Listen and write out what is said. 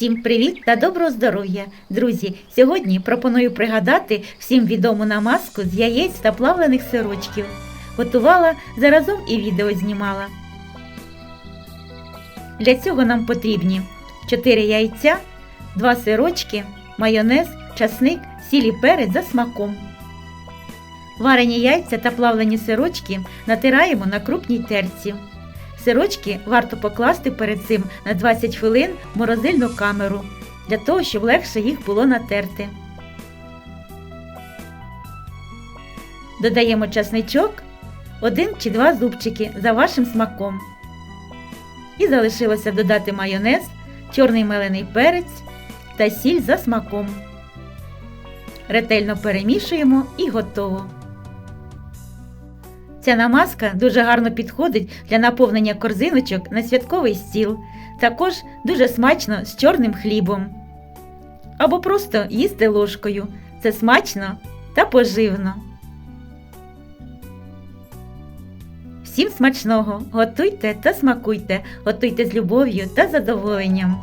Всім привіт та доброго здоров'я! Друзі, сьогодні пропоную пригадати всім відому намазку з яєць та плавлених сирочків. Готувала, заразом і відео знімала. Для цього нам потрібні 4 яйця, 2 сирочки, майонез, часник, сіль і перець за смаком. Варені яйця та плавлені сирочки натираємо на крупній терці. Сирочки варто покласти перед цим на 20 хвилин в морозильну камеру, для того, щоб легше їх було натерти. Додаємо часничок, один чи два зубчики за вашим смаком. І залишилося додати майонез, чорний мелений перець та сіль за смаком. Ретельно перемішуємо і готово. Ця намазка дуже гарно підходить для наповнення корзиночок на святковий стіл. Також дуже смачно з чорним хлібом. Або просто їсти ложкою. Це смачно та поживно. Всім смачного! Готуйте та смакуйте, готуйте з любов'ю та задоволенням.